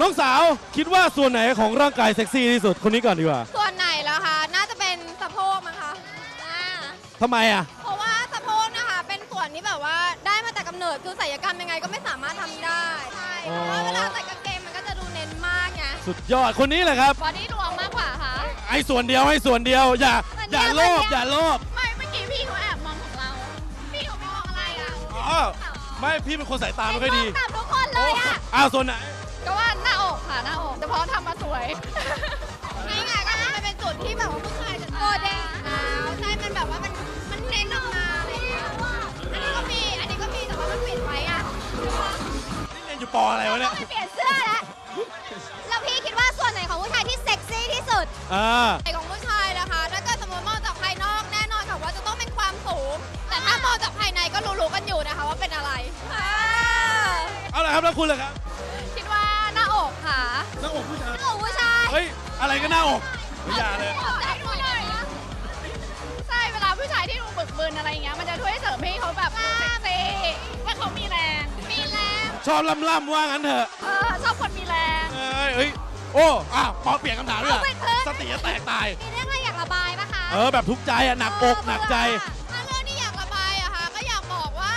น้องสาวคิดว่าส่วนไหนของร่างกายเซ็กซี่ที่สุดคนนี้ก่อนดีกว่าส่วนไหนแล้วคะ น่าจะเป็นสะโพกมั้งคะอ่าทำไมอะ เพราะว่าสะโพกนะคะ เป็นส่วนที่แบบว่าได้มาแต่กำเนิดคือศัลยกรรมยังไงก็ไม่สามารถทำได้ ใช่อ๋อเพราะว่าเวลาใส่กางเกงมั สุดยอดคนนี้แหละครับ บอดี้รวมมากกว่าค่ะให้ส่วนเดียวให้ส่วนเดียว อย่าส่วนเดีอย่ายวโลภส่วนเดียวอย่าโลภไม่เมื่อกี้พี่เขาแอบมองของเรา พี่เขาไม่มองอะไรอะอ๋อไม่พี่เป็นคนสายตาไม่ค่อยดีตามทุกคนเลยอะ อ้าวส่วนไหนก็ว่าหน้าอกค่ะหน้าอกแต่เพราะทำมาสวยนี่ไงก็คือมันเป็นจุดที่แบบว่าผู้ชายจะโกเด้งแล้วใช่ มันแบบว่ามันมันเน้นออกมาอะไรอย่างเงี้ยอันนี้ก็มี อันนี้ก็มีแต่ว่ามันปิดไว้อะนี่เรียนอยู่ปออะไรวะเนี่ยไปเปลี่ยน ที่สุดอ่าไหนของผู้ชายนะคะ ถ้าเกิดสมมติมองจากภายนอกแน่นอนค่ะว่าจะต้องเป็นความสูง แต่ถ้ามองจากภายในก็รู้ๆกันอยู่นะคะว่าเป็นอะไรอ่าเอาละครับแล้วคุณล่ะครับคิดว่าหน้าอกค่ะหน้าอกผู้ชาย หน้าอกผู้ชายเฮ้ย อะไรก็หน้าอกไม่อย่าเลยได้ดูหน่อยนะใช่เวลาผู้ชายที่ดูบึกบึนอะไรอย่างเงี้ยมันจะช่วยเสริมให้เขาแบบดูเซ็กซี่ว่าเขามีแรงมีแรง ชอบล่ำล่ำๆว่างั้นเถอะ โอ้อ้าวปอเปลี่ยนคำถามด้วยเหรอเอาไปเถอะสติจะแตกตาย มีเรื่องอะไรอยากระบายปะคะเออแบบทุกข์ใจอะหนักอกหนักใจ ถ้าเรื่องที่อยากระบายอะค่ะ ก็อยากบอกว่า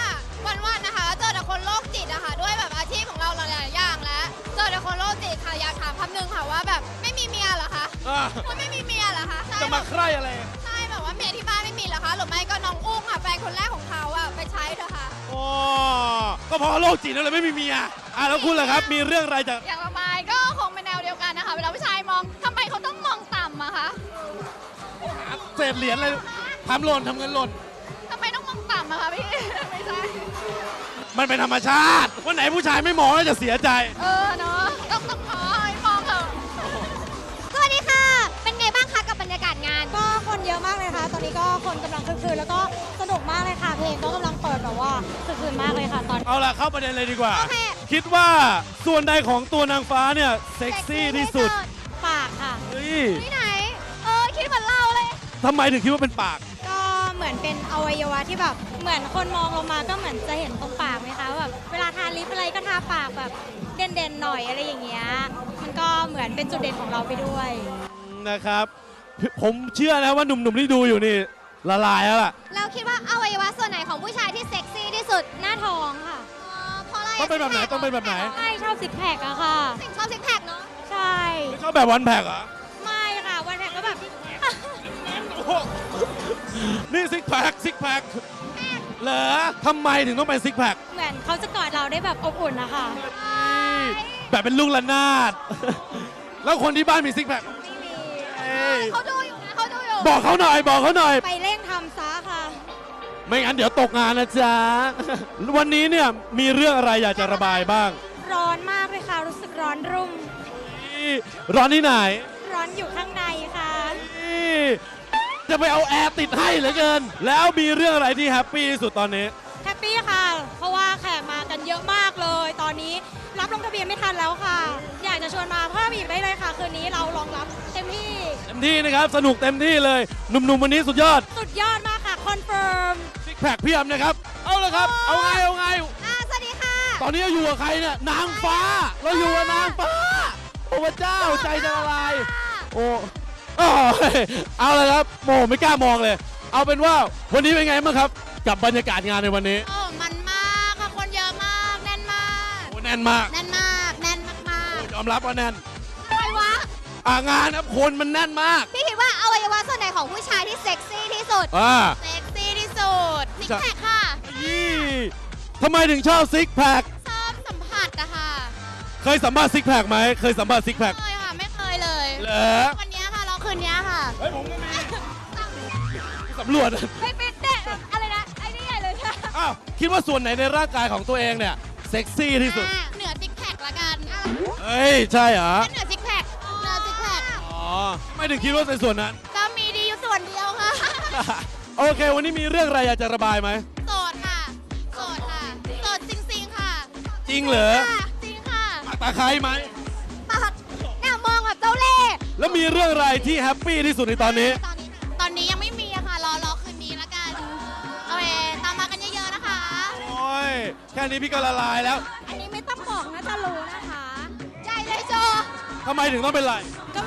วันๆนะคะ เจอแต่คนโรคจิตอะค่ะ ด้วยแบบอาชีพของเราหลายๆอย่างแล้ว เจอแต่คนโรคจิตค่ะ อยากถามคำหนึ่งค่ะว่าแบบไม่มีเมียเหรอคะอะ คุณไม่มีเมียเหรอคะใช่จะมาใคร่อะไร ใช่แบบว่าเมียที่บ้านไม่มีเหรอคะ หรือไม่ก็น้องอุ้งค่ะแฟนคนแรกของเขาอะไปใช้เถอะค่ะ โอ้ก็เพราะโรคจิตนั่นแหละไม่มีเมียอะแล้วคุณล่ะครับ มีเรื่องอะไรจะอยากระบายก็ เศษเหรียญอะไรทำหล่นทำเงินหล่น ทำไมต้องมองต่ำอะคะพี่ ไม่ใช่ มันเป็นธรรมชาติวันไหนผู้ชายไม่มองแล้วจะเสียใจ เออเนาะต้องต้องขอให้มองเถอะสวัสดีค่ะ เป็นไงบ้างคะกับบรรยากาศงาน ก็คนเยอะมากเลยค่ะ ตอนนี้ก็คนกำลังคึกคืนแล้วก็สนุกมากเลยค่ะ เพลงก็กำลังเปิดแบบว่าคึกคืนมากเลยค่ะตอน เอาล่ะเข้าประเด็นเลยดีกว่า โอเค คิดว่าส่วนใดของตัวนางฟ้าเนี่ยเซ็กซี่ที่สุดปากค่ะ เฮ้ยที่ไหนเทำไมถึงคิดว่าเป็นปาก ก็เหมือนเป็นอวัยวะที่แบบเหมือนคนมองลงมาก็เหมือนจะเห็นตรงปากไหมคะว่าแบบเวลาทาลิปอะไรก็ทาปากแบบเด่นๆหน่อยอะไรอย่างเงี้ยมันก็เหมือนเป็นจุดเด่นของเราไปด้วยนะครับ ผมเชื่อแล้วว่าหนุ่มๆที่ดูอยู่นี่ละลายแล้วล่ะเราคิดว่าอวัยวะส่วนไหนของผู้ชายที่เซ็กซี่ที่สุดหน้าท้องค่ะอ๋อเพราะอะไรต้องเป็นแบบไหนต้องเป็นแบบไหนใช่ชอบซิกแพคอะค่ะสิ่งชอบซิกแพคเนาะใช่ไม่ชอบแบบวันแพกเหรอ นี่ซิกแพคซิกแพคเหรอทำไมถึงต้องเป็นซิกแพคเหมือนเขาจะกอดเราได้แบบอบอุ่นนะคะแบบเป็นลูกระนาด แล้วคนที่บ้านมีซิกแพคไม่มีเอ้ยเขาดูอยู่นะเขาดูอยู่ บอกเขาหน่อยบอกเขาหน่อย ไปเร่งทำซะค่ะ ไม่งั้นเดี๋ยวตกงานนะจ๊ะ วันนี้เนี่ยมีเรื่องอะไรอยากจะระบายบ้าง ร้อนมากเลยค่ะ รู้สึกร้อนรุ่มนี่ร้อนที่ไหน ร้อนอยู่ข้างในค่ะนี่ จะไปเอาแอร์ติดให้เหลือเกิน แล้วมีเรื่องอะไรที่แฮปปี้ที่สุดตอนนี้ แฮปปี้ค่ะ เพราะว่าแขกมากันเยอะมากเลย ตอนนี้รับลงทะเบียนไม่ทันแล้วค่ะ อยากจะชวนมาเพิ่มอีกได้เลยค่ะ คืนนี้เรารองรับเต็มที่ เต็มที่นะครับ สนุกเต็มที่เลย หนุ่มๆวันนี้สุดยอด สุดยอดมากค่ะ คอนเฟิร์มซิกแพคเพียบนะครับ เอาละครับ เอาไงเอาไง อ่าสวัสดีค่ะ ตอนนี้เราอยู่กับใครเนี่ย นางฟ้า เราอยู่กับนางฟ้า โอ้พระเจ้าใจจะละลาย โอ้โอ้ย เอาเลยครับโมไม่กล้ามองเลย เอาเป็นว่าวันนี้เป็นไงบ้างครับ กับบรรยากาศงานในวันนี้โอ้มันมากค่ะคนเยอะมากแน่นมากโอ้แน่นมากแน่นมากแน่นมากยอมรับว่าแน่นๆอะไรวะอ่างานครับคนมันแน่นมากพี่คิดว่าอวัยวะส่วนไหนของผู้ชายที่เซ็กซี่ที่สุดอ่าเซ็กซี่ที่สุดซิกแพคค่ะยี่ทำไมถึงชอบซิกแพคชอบสัมผัสอะค่ะเคยสัมภาษณ์ซิกแพคไหมเคยสัมภาษณ์ซิกแพคเคยค่ะไม่เคยเลยเหรอวันเนี้ย ค่ะเราคืนเนี้ยค่ะ เฮ้ยผมก็มีสำรวจ ไปฟิตเนสอะไรนะไอ้นี่ใหญ่เลยค่ะอ้าวคิดว่าส่วนไหนในร่างกายของตัวเองเนี่ยเซ็กซี่ที่สุด อ่าเหนือซิกแพคละกันเฮ้ยใช่เหรอ เหนือซิกแพคเหนือซิกแพคอ๋อ ไม่ถึงคิดว่าในส่วนนั้น ก็มีดีอยู่ส่วนเดียวค่ะ โอเค วันนี้มีเรื่องอะไรอยากจะระบายไหม โสดค่ะ โสดค่ะ โสดจริงๆค่ะจริงเหรอค่ะจริงค่ะปักตาไคร้ไหมตัด แล้วมีเรื่องอะไรที่แฮปปี้ที่สุดในตอนนี้ ตอนนี้ตอนนี้ยังไม่มีอะค่ะ รอรอคืนนี้ละกันโอเคตามมากันเยอะๆนะคะ โอ้ย แค่นี้พี่ก็ละลายแล้วอันนี้ไม่ต้องบอกนะจะรู้นะคะ ใจเลยโจทำไมถึงต้องเป็นไร ก็